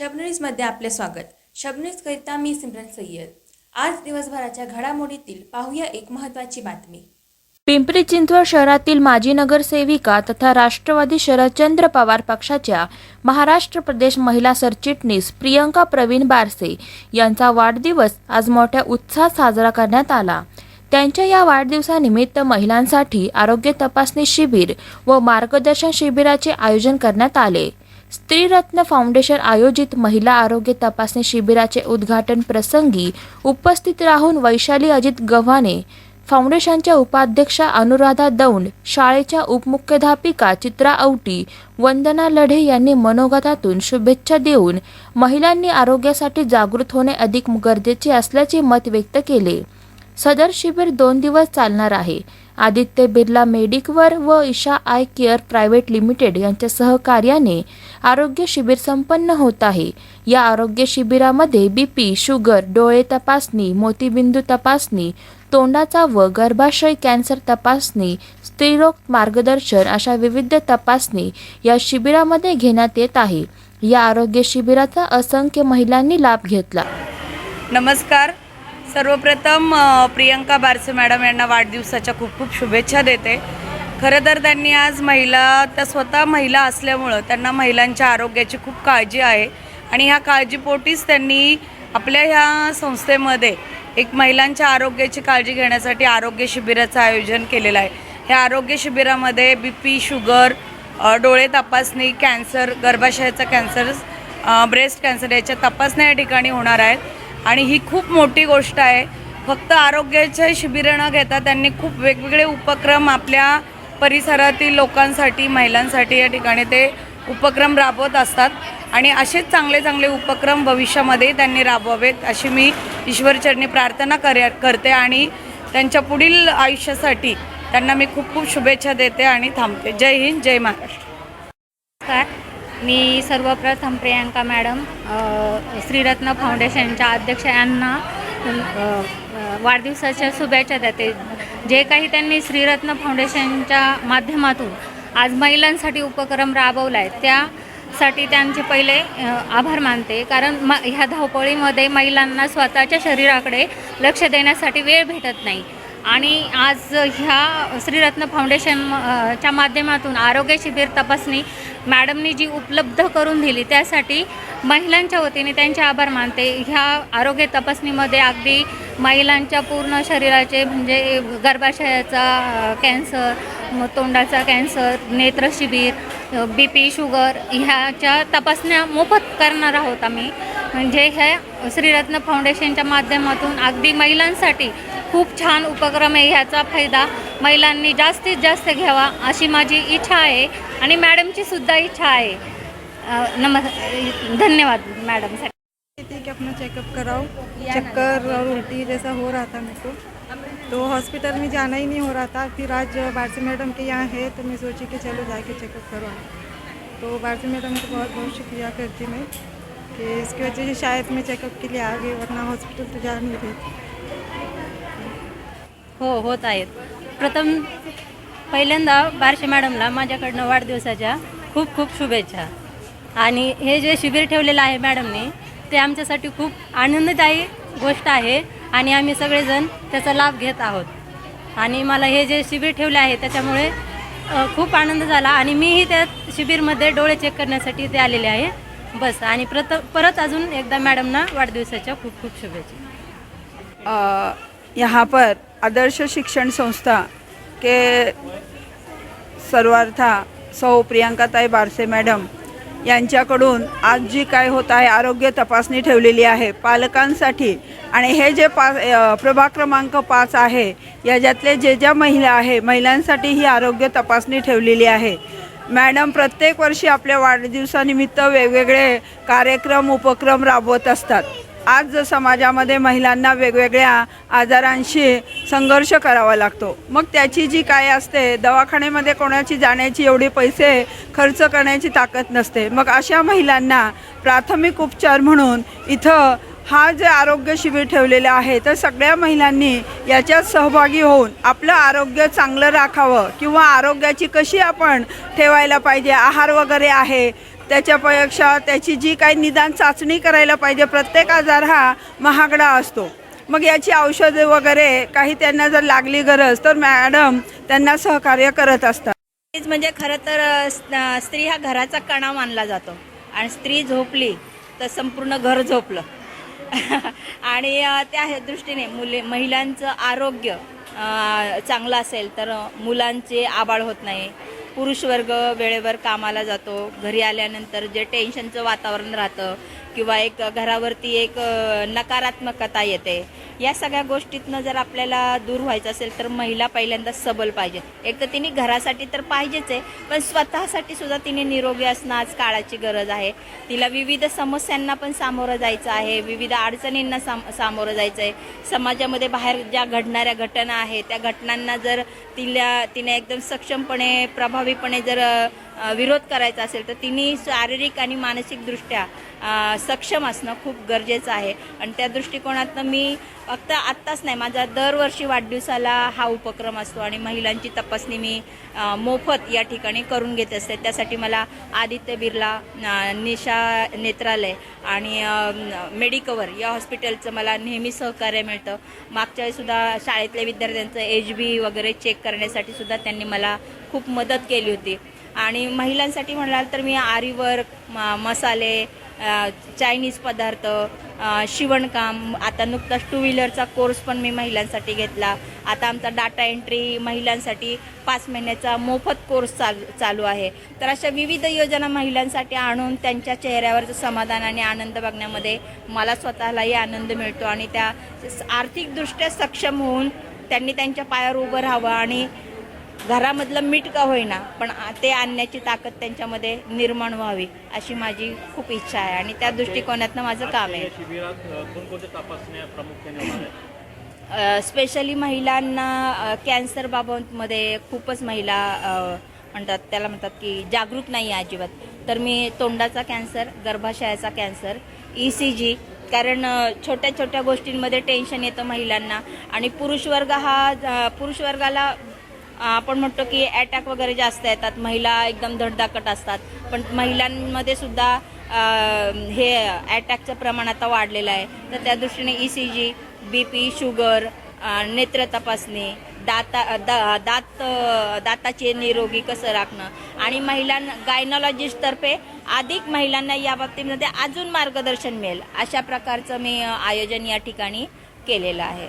शबनीजमध्ये आपले स्वागत. शबनरीजकरिता मी सिमरन सय्यद. आज दिवसभराच्या घडामोडीतील पाहूया एक महत्त्वाची बातमी. पिंपरी चिंचवड शहरातील माजी नगरसेविका तथा राष्ट्रवादी शरदचंद्र पवार पक्षाच्या महाराष्ट्र प्रदेश महिला सरचिटणीस प्रियंका प्रवीण बारसे यांचा वाढदिवस आज मोठ्या उत्साहात साजरा करण्यात आला. त्यांच्या या वाढदिवसानिमित्त महिलांसाठी आरोग्य तपासणी शिबिर व मार्गदर्शन शिबिराचे आयोजन करण्यात आले. स्त्रीरत्न फाउंडेशन आयोजित महिला आरोग्य तपासणी शिबिराचे उद्घाटन प्रसंगी उपस्थित राहून वैशाली अजित गव्हाणे फाउंडेशनच्या उपाध्यक्षा अनुराधा दौंड शाळेच्या उपमुख्याध्यापिका चित्रा औटी वंदना लढे यांनी मनोगतातून शुभेच्छा देऊन महिलांनी आरोग्यासाठी जागृत होणे अधिक गरजेचे असल्याचे मत व्यक्त केले. सदर शिबिर दोन दिवस चालणार आहे. आदित्य बिर्ला मेडिकवर व Isha eye care private limited यांच्या सहकार्याने आरोग्य शिबिर संपन्न होत आहे. या आरोग्य शिबिरामध्ये बीपी शुगर डोळे तपासणी मोतीबिंदू तपासणी तोंडाचा व गर्भाशय कॅन्सर तपासणी स्त्रीरोग मार्गदर्शन अशा विविध तपासणी या शिबिरामध्ये घेण्यात येत आहे. या आरोग्य शिबिराचा असंख्य महिलांनी लाभ घेतला. नमस्कार. सर्वप्रथम प्रियंका बारसे मॅडम यांना वाढदिवसाच्या खूप खूप शुभेच्छा देते. खरं तर त्यांनी आज महिला त्या स्वतः महिला असल्यामुळं त्यांना महिलांच्या आरोग्याची खूप काळजी आहे. आणि ह्या काळजीपोटीच त्यांनी आपल्या ह्या संस्थेमध्ये एक महिलांच्या आरोग्याची काळजी घेण्यासाठी आरोग्य शिबिराचं आयोजन केलेलं आहे. ह्या आरोग्य शिबिरामध्ये बी पी शुगर डोळे तपासणी कॅन्सर गर्भाशयाचा कॅन्सर ब्रेस्ट कॅन्सर याच्या तपासण्या या ठिकाणी होणार आहेत. आणि ही खूप मोठी गोष्ट आहे. फक्त आरोग्याचे शिबिरं न घेता त्यांनी खूप वेगवेगळे उपक्रम आपल्या परिसरातील लोकांसाठी महिलांसाठी या ठिकाणी ते उपक्रम राबवत असतात. आणि असेच चांगले चांगले उपक्रम भविष्यामध्ये त्यांनी राबवावेत अशी मी ईश्वरचरणी प्रार्थना कर करते आणि त्यांच्या पुढील आयुष्यासाठी त्यांना मी खूप खूप शुभेच्छा देते आणि थांबते. जय हिंद जय महाराष्ट्र. नमस्कार. मी सर्वप्रथम प्रियांका मॅडम श्रीरत्न फाउंडेशनच्या अध्यक्ष यांना वाढदिवसाच्या शुभेच्छा देते. जे काही त्यांनी श्रीरत्न फाउंडेशनच्या माध्यमातून आज महिलांसाठी उपक्रम राबवला आहे त्यासाठी त्यांचे पहिले आभार मानते. कारण म ह्या धावपळीमध्ये महिलांना स्वतःच्या शरीराकडे लक्ष देण्यासाठी वेळ भेटत नाही. आणि आज ह्या श्रीरत्न फाउंडेशन च्या माध्यमातून आरोग्य शिबिर तपासणी मॅडमनी जी उपलब्ध करून दिली त्यासाठी महिलांच्या वतीने त्यांचे आभार मानते. ह्या आरोग्य तपासणीमध्ये अगदी महिलांच्या पूर्ण शरीराचे म्हणजे गर्भाशयाचा कॅन्सर तोंडाचा कॅन्सर नेत्र शिबिर बी पी शुगर ह्याच्या तपासण्या मोफत करणार आहोत आम्ही. म्हणजे हे श्रीरत्न फाउंडेशनच्या माध्यमातून अगदी महिलांसाठी खूप छान उपक्रम आहे ह्याचा फायदा महिलांनी जास्तीत जास्त घ्यावा अशी माझी इच्छा आहे आणि मॅडमची सुद्धा इच्छा आहे. नम नमस् धन्यवाद मॅडम थी कि अपना चेकअप कराओ चक्कर और उल्टी जैसा हो रहा था मेरे को तो हॉस्पिटल में जाना ही नहीं हो रहा था फिर आज बारसी मैडम के यहाँ है तो मैं सोची कि चलो जाके चेकअप करवा तो बारसी मैडम को बहुत बहुत शुक्रिया करती मैं. कि इसकी वजह से शायद मैं चेकअप के लिए आ गई वरना हॉस्पिटल तो जा नहीं रही. थी हो होत आहेत. प्रथम पहिल्यांदा बारशे मॅडमला माझ्याकडनं वाढदिवसाच्या खूप खूप शुभेच्छा. आणि हे जे शिबिर ठेवलेलं आहे मॅडमने ते आमच्यासाठी खूप आनंददायी गोष्ट आहे आणि आम्ही सगळेजण त्याचा लाभ घेत आहोत. आणि मला हे जे शिबिर ठेवले आहे त्याच्यामुळे खूप आनंद झाला आणि मीही त्या शिबिरमध्ये डोळे चेक करण्यासाठी इथे आलेले आहे. बस आणि प्रत परत अजून एकदा मॅडमना वाढदिवसाच्या खूप खूप शुभेच्छा. यहाँ पर आदर्श शिक्षण संस्था के सर्वार्था सौ प्रियांकाताई बारसे मॅडम यांच्याकडून आज जी काय होत आहे आरोग्य तपासणी ठेवलेली आहे. पालकांसाठी आणि हे जे पा प्रभाग क्रमांक पाच आहे याच्यातले जे ज्या महिला आहे महिलांसाठी ही आरोग्य तपासणी ठेवलेली आहे. मॅडम प्रत्येक वर्षी आपल्या वाढदिवसानिमित्त वेगवेगळे कार्यक्रम उपक्रम राबवत असतात. आज समाजामध्ये महिलांना वेगवेगळ्या आजारांशी संघर्ष करावा लागतो. मग त्याची जी काय असते दवाखान्यामध्ये कोणाची जाण्याची एवढे पैसे खर्च करण्याची ताकद नसते. मग अशा महिलांना प्राथमिक उपचार म्हणून इथं हा जे आरोग्य शिबिर ठेवलेलं आहे तर सगळ्या महिलांनी याच्यात सहभागी होऊन आपलं आरोग्य चांगलं राखावं किंवा आरोग्याची कशी आपण ठेवायला पाहिजे आहार वगैरे आहे त्याच्यापेक्षा त्याची जी काही निदान चाचणी करायला पाहिजे प्रत्येक आजार हा महागडा असतो. मग याची औषधे वगैरे काही त्यांना जर लागली गरज तर मॅडम त्यांना सहकार्य करत असतात. स्त्रीच म्हणजे खरं तर स्त्री हा घराचा कणा मानला जातो. आणि स्त्री झोपली तर संपूर्ण घर झोपलं. आणि त्या दृष्टीने मुले महिलांचं आरोग्य चांगलं असेल तर मुलांचे आबाळ होत नाही. पुरुष वर्ग वेळेवर कामाला जातो. घरी आल्यानंतर जे टेन्शनचं वातावरण राहतं किंवा एक घरावरती एक नकारात्मकता येते. या सगळ्या गोष्टीतनं जर आपल्याला दूर व्हायचं असेल तर महिला पहिल्यांदा सबल पाहिजे एक तर तिने घरासाठी तर पाहिजेच आहे पण स्वतःसाठी सुद्धा तिने निरोगी असणं आज काळाची गरज आहे. तिला विविध समस्यांना पण सामोरं जायचं आहे विविध अडचणींना साम सामोरं जायचं आहे. समाजामध्ये बाहेर ज्या घडणाऱ्या घटना आहेत त्या घटनांना जर तिला तिने एकदम सक्षमपणे प्रभावीपणे जर विरोध करायचा असेल तर तिने शारीरिक आणि मानसिकदृष्ट्या सक्षम असणं खूप गरजेचं आहे. आणि त्या दृष्टिकोनातनं मी फक्त आत्ताच नाही माझा दरवर्षी वाढदिवसाला हा उपक्रम असतो आणि महिलांची तपासणी मी मोफत या ठिकाणी करून घेत असते. त्यासाठी मला आदित्य बिर्ला निशा नेत्रालय आणि मेडिकवर या हॉस्पिटलचं मला नेहमी सहकार्य मिळतं. मागच्या वेळीसुद्धा शाळेतल्या विद्यार्थ्यांचं एच बी वगैरे चेक करण्यासाठी सुद्धा त्यांनी मला खूप मदत केली होती. आणि महिलांसाठी म्हणाल तर मी आरीवर्क म मसाले चायनीज पदार्थ शिवणकाम आता नुकताच टू व्हीलरचा कोर्स पण मी महिलांसाठी घेतला. आता आमचा डाटा एंट्री महिलांसाठी पाच महिन्याचा मोफत कोर्स चाल चालू आहे. तर अशा विविध योजना महिलांसाठी आणून त्यांच्या चेहऱ्यावरचं समाधान आणि आनंद बघण्यामध्ये मला स्वतःलाही आनंद मिळतो आणि त्या आर्थिकदृष्ट्या सक्षम होऊन त्यांनी त्यांच्या पायावर उभं राहावं आणि घरामधलं मीठ का होईना पण ते आणण्याची ताकद त्यांच्यामध्ये निर्माण व्हावी अशी माझी खूप इच्छा आहे. आणि त्या दृष्टिकोनातनं माझं काम आहे. शिबिरात स्पेशली महिलांना अ, कॅन्सर बाबतमध्ये खूपच महिला म्हणतात त्याला म्हणतात की जागरूक नाही आहे अजिबात. तर मी तोंडाचा कॅन्सर गर्भाशयाचा कॅन्सर ई सी जी कारण छोट्या छोट्या गोष्टींमध्ये टेन्शन येतं महिलांना. आणि पुरुष वर्ग हा अ, पुरुष वर्गाला अ, आपण म्हणतो की अटॅक वगैरे जास्त येतात. महिला एकदम धडधाकट असतात. पण महिलांमध्ये सुद्धा हे अटॅकचं प्रमाण आता वाढलेलं आहे. तर त्या दृष्टीने E C G B P sugar नेत्र तपासणी दाता दा दात दाताचे निरोगी कसं राखणं आणि महिलांना गायनॉलॉजिस्टतर्फे अधिक महिलांना या बाबतीमध्ये अजून मार्गदर्शन मिळेल. अशा प्रकारचं मी आयोजन या ठिकाणी केलेलं आहे.